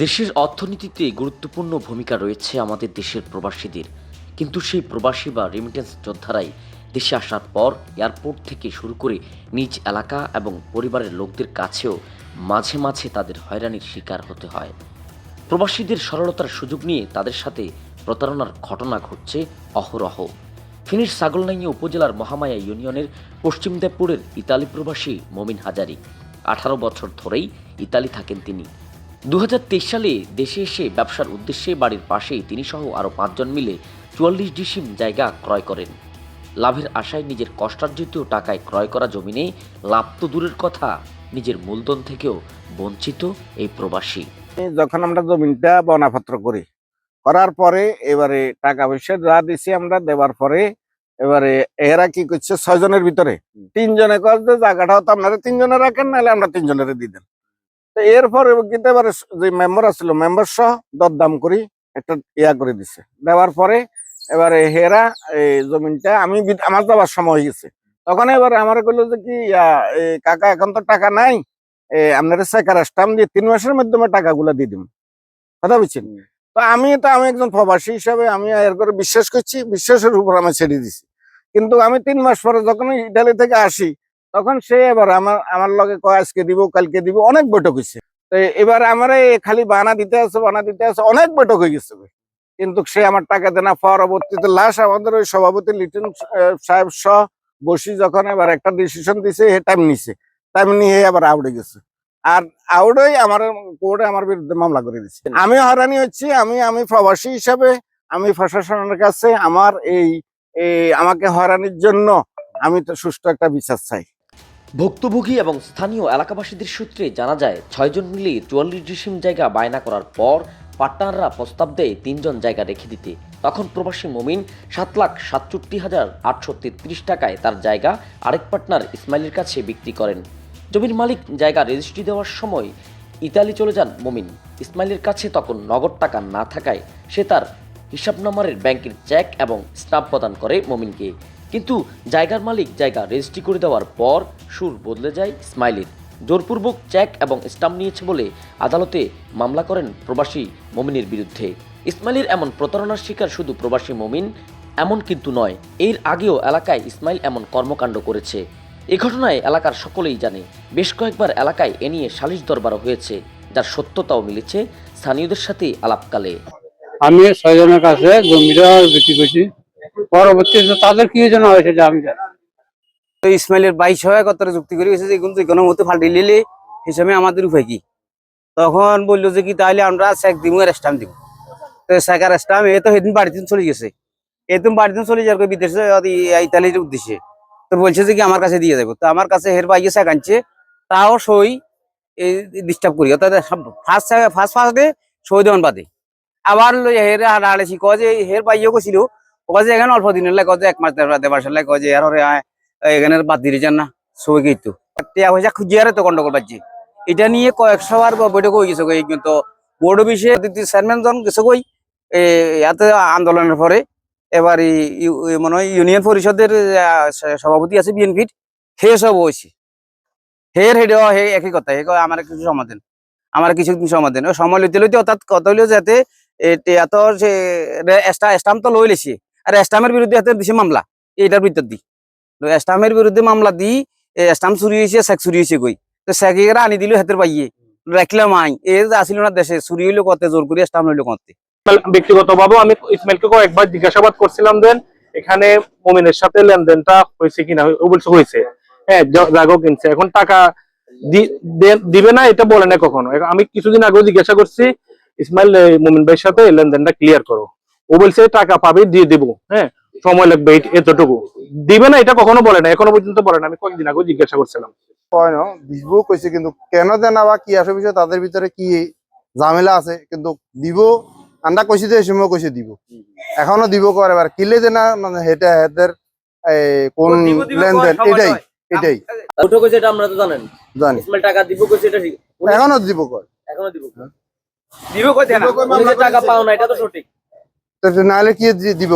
দেশের অর্থনীতিতে গুরুত্বপূর্ণ ভূমিকা রয়েছে আমাদের দেশের প্রবাসীদের। কিন্তু সেই প্রবাসী বা রেমিটেন্স যোদ্ধারাই দেশে আসার পর এয়ারপোর্ট থেকে শুরু করে নিজ এলাকা এবং পরিবারের লোকদের কাছেও মাঝে মাঝে তাদের হয়রানির শিকার হতে হয়। প্রবাসীদের সরলতার সুযোগ নিয়ে তাদের সাথে প্রতারণার ঘটনা ঘটছে অহরহ। ফেনীর ছাগলনাইয়া উপজেলার মহামায়া ইউনিয়নের পশ্চিম দেবপুরের ইতালি প্রবাসী মমিন হাজারি। আঠারো বছর ধরেই ইতালি থাকেন তিনি। দু হাজার তেইশ সালে দেশে এসে ব্যবসার উদ্দেশ্যে বাড়ির পাশেই তিনি সহ আরও পাঁচজন মিলে চুয়াল্লিশ ডিসিম জায়গা ক্রয় করেন। লাভের আশায় নিজের কষ্টার্জিত টাকায় ক্রয় করা জমিনে লাভ তো দূরের কথা নিজের মূলধন থেকেও বঞ্চিত এই প্রবাসী। যখন আমরা জমিনটা বনাপত্র করি করার পরে এবারে টাকা পয়সা যা দিছি আমরা দেওয়ার পরে এবারে এরা কি করছে ছয় জনের ভিতরে তিনজনে কর যে জায়গাটাও তো আপনারা তিনজনে রাখেন নাহলে আমরা তিনজনের দিয়ে দেন। এরপরে কিন্তু এবারে যে মেম্বার আসছিল মেম্বার সহ দরদাম করি একটা ইয়া করে দিছে। দেওয়ার পরে এবারে হেরা এই জমিনটা আমি আমার যাওয়ার সময় হয়ে গেছে। তখন এবার আমার কইলো যে কি এই কাকা এখন তো টাকা নাই এ, আপনারা সেকার স্টাম্প দিয়ে তিন মাসের মাধ্যমে টাকাগুলো দিয়ে দিব কথা বুঝছেন? তো আমি তো আমি একজন প্রবাসী হিসাবে আমি এর করে বিশ্বাস করছি বিশ্বাসের উপর আমি ছেড়ে দিছি। কিন্তু আমি তিন মাস পরে যখন ইটালি থেকে আসি তখন সে এবার আমার আমার লগে কয়, আজকে দিব, কালকে দিব, অনেক বৈঠক হয়েছে তো এবার আমার খালি বানা দিতে আছে, বানা দিতে আছে, অনেক বৈঠক হয়ে গেছে কিন্তু সে আমার টাকা দেনা পরবর্তীতে লাশ আমাদের ওই সভাপতি লিটন সাহেব সহ বসি যখন এবার একটা ডিসিশন দিছে, হে টাইম নিছে। টাইম নিয়ে আবার আউড়ে গেছে। আর আউড়েই আমার কোর্টে আমার বিরুদ্ধে মামলা করে দিচ্ছে আমি হয়রানি হচ্ছি, আমি আমি প্রবাসী হিসাবে, আমি প্রশাসনের কাছে আমার এই আমাকে হয়রানির জন্য আমি তো সুষ্ঠু একটা বিচার চাই। ভুক্তভোগী এবং স্থানীয় এলাকাবাসীদের সূত্রে জানা যায়, ছয়জন মিলে চুয়াল্লিশ ডিসিম জায়গা বায়না করার পর পার্টনাররা প্রস্তাব দেয় তিনজন জায়গা রেখে দিতে। তখন প্রবাসী মমিন সাত লাখ সাতষট্টি হাজার আটশো তেত্রিশ টাকায় তার জায়গা আরেক পার্টনার ইসমাইলের কাছে বিক্রি করেন। জমির মালিক জায়গা রেজিস্ট্রি দেওয়ার সময় ইতালি চলে যান মমিন। ইসমাইলের কাছে তখন নগদ টাকা না থাকায় সে তার হিসাব নম্বরের ব্যাংকের চেক এবং স্টাম্প প্রদান করে মমিনকে। কিন্তু জায়গার মালিক জায়গা রেজিস্ট্রি করে দেওয়ার পর সুর বদলে যায় ইসমাইলের জোরপূর্বক চেক এবং স্টাম্প নিয়েছে বলে আদালতে মামলা করেন প্রবাসী মমিনের বিরুদ্ধে। ইসমাইলের এমন প্রতারণার শিকার শুধু প্রবাসী মমিন এমন কিন্তু নয়, এর আগেও এলাকায় ইসমাইল এমন কর্মকাণ্ড করেছে। এ ঘটনায় এলাকার সকলেই জানে, বেশ কয়েকবার এলাকায় এ নিয়ে সালিশ দরবারও হয়েছে, যার সত্যতাও মিলেছে, স্থানীয়দের সাথে আলাপকালে। আমি ছয়জনের কাছে জমিটা বিক্রি করছি। পরবর্তীতে তাদের কি যেন হয়েছে যে আমি জানি তো ইসমাইলের বাইশ হয় কত যুক্তি করে যে, এগুলো কোনো মতো ফাল্টি নিলে হিসাবে আমাদের উপায় কি? তখন বলল যে, কি তাহলে আমরা চেক দিব আর দিব তো আর এ তো সেদিন বাড়িতে চলে গেছে। এদিন বাড়িতে চলে যাওয়ার বিদেশে ইতালির উদ্দেশ্যে। তো বলছে যে, কি আমার কাছে দিয়ে যাব তো আমার কাছে হের বাইয়ে চেক আনছে, তাও সই ডিস্টার্ব করি। অর্থাৎ ফার্স্ট ফার্স্ট ফার্স্টে সই দেওয়ান বাদে। আবার হের হাড়াড়েছি কয় যে, হের বাইয়েও গেছিল কয় এখানে অল্প দিনের লাগে কয় এক মাস মাসের লাগে কয় হরে এখানে বাদ দিয়ে যান না, সবাই কিন্তু টিয়া পয়সা খুঁজিয়ে তো গন্ডগোল এটা নিয়ে কয়েকশো বার বৈঠক হয়ে গেছে কিন্তু বোর্ড অফিসে চেয়ারম্যান জন গেছে কই ইয়াতে আন্দোলনের পরে। এবার মনে হয় ইউনিয়ন পরিষদের সভাপতি আছে বিএনপির হে সব হয়েছে। হের হেড হে, একই কথা, হে আমার কিছু সমাধান, আমার কিছু সমাধান। সময় লইতে লইতে অর্থাৎ কথা হইল যাতে এত সে স্টাম্প তো লই লেছি আর স্টামের বিরুদ্ধে হাতে দিছে মামলা, এইটার ভিতর দি। স্টামের বিরুদ্ধে মামলা দি স্টাম্প চুরি হয়েছে চেক চুরি হয়েছে কই? তো চেকেরা আনি দিল হাতের পাইয়ে রাখলাম আই, এ আসিল না দেশে, চুরি হইল কতে, জোর করে স্টাম্প হইল কতে। ব্যক্তিগতভাবে আমি ইসমাইলকে কয়েকবার জিজ্ঞাসাবাদ করছিলাম, দেন এখানে মমিনের সাথে লেনদেনটা হয়েছে কিনা ও বলছে হয়েছে হ্যাঁ জাগো কিনছে। এখন টাকা দিবে না, এটা বলে না কখনো। আমি কিছুদিন আগেও জিজ্ঞাসা করছি, ইসমাইল মমিন ভাইয়ের সাথে লেনদেনটা ক্লিয়ার করো। ও বলছে টাকা পাবে দিয়ে দেবো। হ্যাঁ সময় লাগবে এতটুকু। দিবে না এটা কখনো বলে না এখনও পর্যন্ত বলে না। আমি কয়েকদিন আগেও জিজ্ঞাসা করছিলাম। কয় না কইছে কিন্তু কেন দেন বা কি আসে বিষয় তাদের ভিতরে কি ঝামেলা আছে? কিন্তু দিব আন্ডা কইছে যে সময় কইছে দিব। এখনও দিব করে এবার কিলে যে না মানে হেটা হেদের কোন লেনদেন এটাই এটাই। হয়েছে এটা আমরা তো জানেন। জানি। ইসমাইল টাকা দিব কইছে এটা ঠিক। এখনও দিব কয় এখনও দিব দিব কতে না? উনি যে টাকা পাও না এটা তো সঠিক। নাহলে কি দিব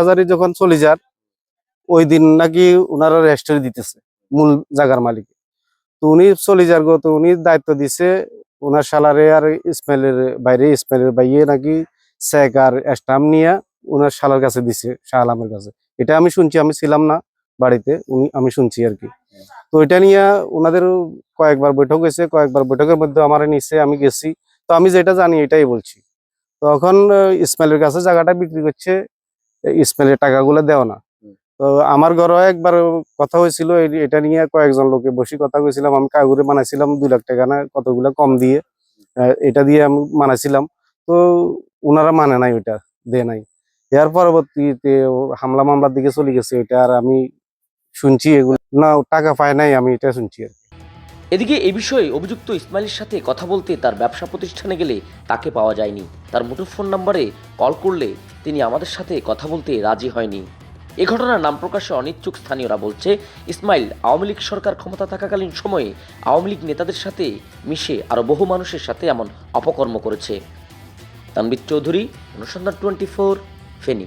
হাজারি যখন চলে যান ওই দিন নাকি ওনারা রেজিস্ট্রি দিতেছে মূল জায়গার মালিক। তো উনি চলে যার গো তো উনি দায়িত্ব দিছে ওনার আর ইসমাইলের বাইরে ইসমাইলের বাইয়ে নাকি চেক আর স্টাম্প নিয়ে ওনার শালার কাছে দিছে শাহ আলমের কাছে। এটা আমি শুনছি আমি ছিলাম না বাড়িতে উনি আমি শুনছি আর কি। তো এটা নিয়ে ওনাদের কয়েকবার বৈঠক হয়েছে কয়েকবার বৈঠকের মধ্যে আমার নিচে আমি গেছি। তো আমি যেটা জানি এটাই বলছি। তখন ইসমাইলের কাছে জায়গাটা বিক্রি করছে ইসমাইলের টাকাগুলো দেও না। তো আমার ঘরেও একবার কথা হয়েছিল এটা নিয়ে কয়েকজন লোকে বসে কথা কইছিলাম আমি কাগরে বানাইছিলাম দুই লাখ টাকা না কতগুলো কম দিয়ে এটা দিয়ে আমি বানাইছিলাম। তো ওনারা মানে নাই ওইটা দেয় নাই। এর পরবর্তীতে হামলা মামলার দিকে চলে গেছে ওইটা আর আমি শুনছি এগুলো না টাকা পায় নাই আমি এটা শুনছি আর। এদিকে এ বিষয়ে অভিযুক্ত ইসমাইলের সাথে কথা বলতে তার ব্যবসা প্রতিষ্ঠানে গেলে তাকে পাওয়া যায়নি। তার মুঠোফোন নম্বরে কল করলে তিনি আমাদের সাথে কথা বলতে রাজি হয়নি। এ ঘটনার নাম প্রকাশে অনিচ্ছুক স্থানীয়রা বলছে, ইসমাইল আওয়ামী লীগ সরকার ক্ষমতা থাকাকালীন সময়ে আওয়ামী লীগ নেতাদের সাথে মিশে আরও বহু মানুষের সাথে এমন অপকর্ম করেছে। তানবির চৌধুরী, অনুসন্ধান টোয়েন্টি ফোর, ফেনী।